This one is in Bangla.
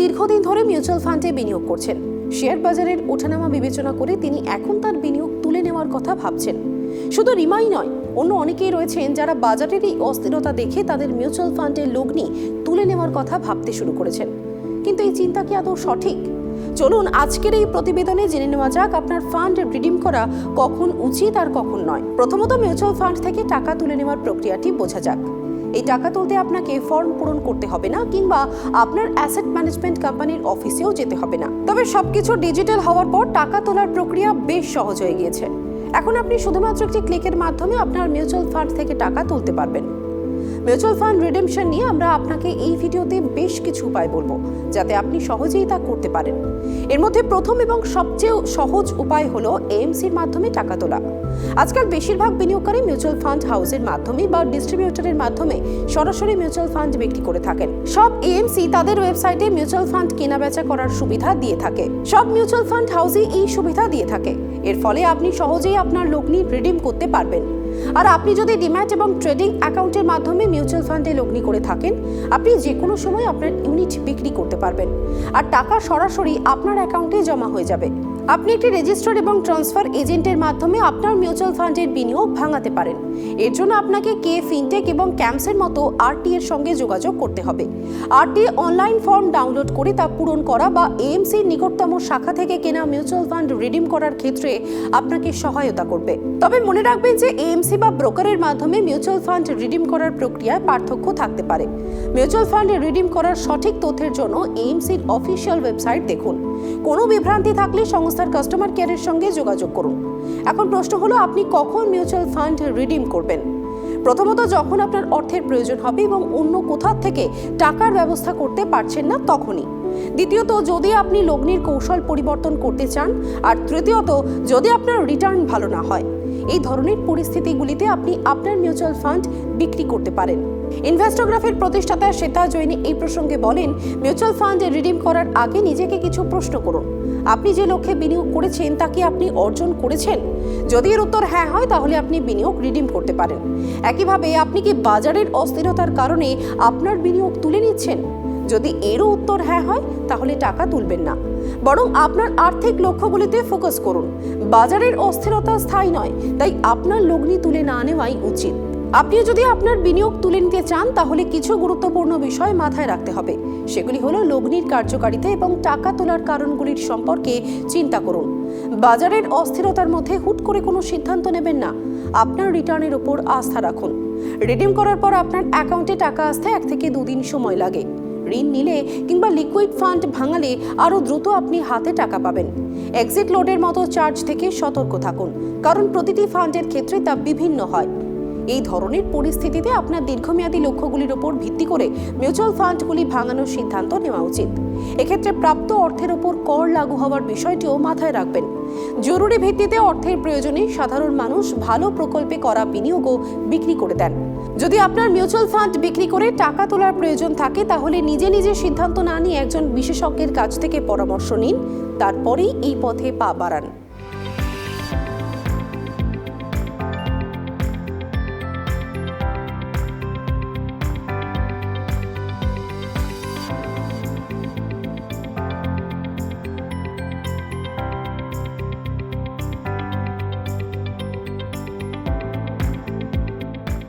দীর্ঘদিন ধরে মিউচুয়াল ফান্ডে বিনিয়োগ করছেন। শেয়ার বাজারের ওঠানামা বিবেচনা করে তিনি এখন তার বিনিয়োগ তুলে নেওয়ার কথা ভাবছেন। শুধু রিমাই নয়, অন্য অনেকেই রয়েছেন যারা বাজারের এই অস্থিরতা দেখে তাদের মিউচুয়াল ফান্ডের লগ্নি তুলে নেওয়ার কথা ভাবতে শুরু করেছেন। কিন্তু এই চিন্তা কি আদৌ সঠিক? চলুন আজকের এই প্রতিবেদনে জেনে নেওয়া যাক আপনার ফান্ড রিডিম করা কখন উচিত আর কখন নয়। প্রথমত মিউচুয়াল ফান্ড থেকে টাকা তুলে নেওয়ার প্রক্রিয়াটি বোঝা যাক। এই টাকা তুলতে আপনাকে ফর্ম পূরণ করতে হবে না কিংবা আপনার অ্যাসেট ম্যানেজমেন্ট কোম্পানির অফিসেও যেতে হবে না। তবে সবকিছু ডিজিটাল হওয়ার পর টাকা তোলার প্রক্রিয়া বেশ সহজ হয়ে গিয়েছে। এখন আপনি শুধুমাত্র একটি ক্লিকের মাধ্যমে আপনার মিউচুয়াল ফান্ড থেকে টাকা তুলতে পারবেন। মিউচুয়াল ফান্ড রিডেমশন নিয়ে আমরা আপনাকে এই ভিডিওতে বেশ কিছু উপায় বলব, যাতে আপনি সহজেই তা করতে পারেন। এর মধ্যে প্রথম এবং সবচেয়ে সহজ উপায় হলো এএমসির মাধ্যমে টাকা তোলা। আজকাল বেশিরভাগ বিনিয়োগকারী মিউচুয়াল ফান্ড হাউসের মাধ্যমে বা ডিস্ট্রিবিউটরের মাধ্যমে সরাসরি মিউচুয়াল ফান্ড বিক্রি করে থাকেন। সব এএমসি তাদের ওয়েবসাইটে মিউচুয়াল ফান্ড কেনাবেচা করার সুবিধা দিয়ে থাকে। সব মিউচুয়াল ফান্ড হাউসই এই সুবিধা দিয়ে থাকে। এর ফলে আপনি সহজেই আপনার লগ্নি রিডিম করতে পারবেন। আর আপনি যদি ডিম্যাট এবং ট্রেডিং অ্যাকাউন্টের মাধ্যমে মিউচুয়াল ফান্ডে লগ্নি করে থাকেন, আপনি যে কোনো সময় আপনার ইউনিট বিক্রি করতে পারবেন। আর টাকা সরাসরি আপনার অ্যাকাউন্টে জমা হয়ে যাবে। আপনি একটি রেজিস্টার এবং ট্রান্সফার এজেন্টের মাধ্যমে আপনার মিউচুয়াল ফান্ডের বিনিয়োগ ভাঙাতে পারেন। এর জন্য আপনাকে কে, ফিনটেক এবং ক্যাম্পসের মতো আরটি এর সঙ্গে যোগাযোগ করতে হবে। আরটি অনলাইন ফর্ম ডাউনলোড করে তা পূরণ করা বা এএমসির নিকটতম শাখা থেকে কেনা মিউচুয়াল ফান্ড রিডিম করার ক্ষেত্রে আপনাকে সহায়তা করবে। তবে মনে রাখবেন যে এএমসি বা ব্রোকারের মাধ্যমে মিউচুয়াল ফান্ড রিডিম করার প্রক্রিয়ায় পার্থক্য থাকতে পারে। মিউচুয়াল ফান্ড রিডিম করার সঠিক তথ্যের জন্য এএমসির অফিসিয়াল ওয়েবসাইট দেখুন। কোনো বিভ্রান্তি থাকলে সংস্থার কাস্টমার কেয়ারের সঙ্গে যোগাযোগ করুন। এখন প্রশ্ন হলো, আপনি কখন মিউচুয়াল ফান্ড রিডিম করবেন? প্রথমত, যখন আপনার অর্থের প্রয়োজন হবে এবং অন্য কোথা থেকে টাকার ব্যবস্থা করতে পারছেন না তখনই। দ্বিতীয়ত, যদি আপনি লগ্নির কৌশল পরিবর্তন করতে চান। আর তৃতীয়ত, যদি আপনার রিটার্ন ভালো না হয়। এই ধরনের পরিস্থিতিগুলিতে আপনি আপনার মিউচুয়াল ফান্ড বিক্রি করতে পারেন। ইনভেস্টোগ্রাফির প্রতিষ্ঠাতা শ্বেতা জৈনী এই প্রসঙ্গে বলেন মিউচুয়াল ফান্ডে রিডিম করার আগে নিজেকে কিছু প্রশ্ন করুন। আপনি যে লক্ষ্যে বিনিয়োগ করেছেন, তা কি আপনি অর্জন করেছেন? যদি এর উত্তর হ্যাঁ হয়, তাহলে আপনি বিনিয়োগ রিডিম করতে পারেন। একইভাবে, আপনি কি বাজারের অস্থিরতার কারণে আপনার বিনিয়োগ তুলে নিচ্ছেন? যদি এরও উত্তর হ্যাঁ হয়, তাহলে টাকা তুলবেন না। বরং আপনার আর্থিক লক্ষ্যগুলিতে ফোকাস করুন। বাজারের অস্থিরতা স্থায়ী নয়, তাই আপনার লগ্নি তুলে না নেওয়াই উচিত। আপনি যদি আপনার বিনিয়োগ তুলে নিতে চান, তাহলে কিছু গুরুত্বপূর্ণ বিষয় মাথায় রাখতে হবে। সেগুলি হলো লগ্নির কার্যকারিতা এবং টাকা তোলার কারণগুলির সম্পর্কে চিন্তা করুন। বাজারের অস্থিরতার মধ্যে হুট করে কোনো সিদ্ধান্ত নেবেন না। আপনার রিটার্নের উপর আস্থা রাখুন। রিডিম করার পর আপনার অ্যাকাউন্টে টাকা আসতে এক থেকে দুদিন সময় লাগে। ঋণ নিলে কিংবা লিকুইড ফান্ড ভাঙালে আরও দ্রুত আপনি হাতে টাকা পাবেন। এক্সিট লোডের মতো চার্জ থেকে সতর্ক থাকুন, কারণ প্রতিটি ফান্ডের ক্ষেত্রে তা বিভিন্ন হয়। এই ধরনের পরিস্থিতিতে আপনার দীর্ঘমেয়াদী লক্ষ্যগুলির উপর ভিত্তি করে মিউচুয়াল ফান্ডগুলি ভাঙানোর সিদ্ধান্ত নেওয়া উচিত। এক্ষেত্রে প্রাপ্ত অর্থের উপর কর লাগু হওয়ার বিষয়টিও মাথায় রাখবেন। জরুরি ভিত্তিতে অর্থের প্রয়োজনে সাধারণ মানুষ ভালো প্রকল্পে করা বিনিয়োগও বিক্রি করে দেন। যদি আপনার মিউচুয়াল ফান্ড বিক্রি করে টাকা তোলার প্রয়োজন থাকে, তাহলে নিজে নিজে সিদ্ধান্ত না নিয়ে একজন বিশেষজ্ঞের কাছ থেকে পরামর্শ নিন। তারপরেই এই পথে পা বাড়ান।